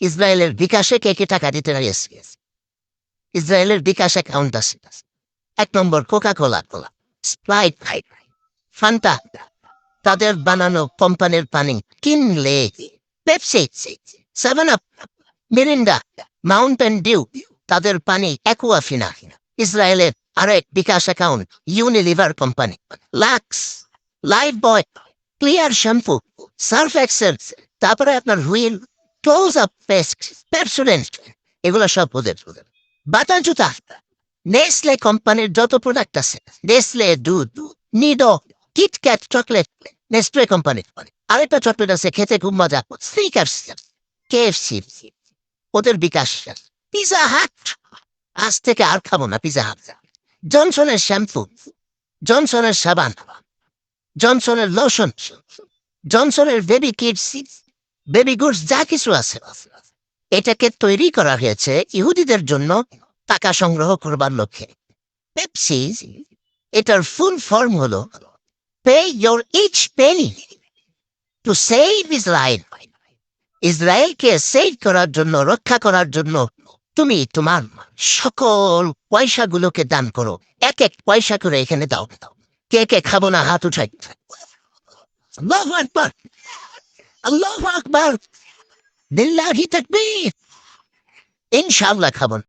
ইসরায়েলের বিকাশে কে কে টাকা দিতে রাজি ইসরায়েলের বিকাশ অ্যাকাউন্ট আছে। এক নম্বর Coca Cola cola Sprite Fanta তাদের বানানো কোম্পানির পানি কিনলে Pepsi seven up Mirinda Mountain Dew তাদের পানি অ্যাকুয়াফিনা ইসরায়েলের আরেক bKash account Unilever company. Lux Lifebuoy Clear shampoo Surf Excel তারপরে আপনার Wheel close up paste Pepsodent এগুলো সব ওদের ওদের। বাটা জুতা নেসলে কোম্পানির যত প্রোডাক্ট আছে নেসলে দুধ Nido KitKat chocolate Nespray company আরেকটা চকলেট আছে, খেতে খুব মজা স্নিকার্স কেএফসি ওদের বিকাশ পিজা হাট আজ থেকে আর খাব না পিজা হাট জনসনের শ্যাম্পু জনসনের সাবান জনসনের লোশন জনসনের বেবি কিডস বেবি গুডস যা কিছু আছে। এটাকে তৈরি করা হয়েছে ইহুদিদের জন্য টাকা সংগ্রহ করবার লক্ষ্যে। পেপসি এটার ফুল ফর্ম হলো pay your each penny to save Israel ইসরায়েলকে সেভ করার জন্য, রক্ষা করার জন্য তুমি তোমার সকল পয়সাগুলোকে দান করো। এক এক পয়সা করে এখানে দাও। কে কে খাব না হাত উঠাই। আল্লাহ আকবর দিল্লাহি তাকবীর ইনশাআল্লাহ খাব।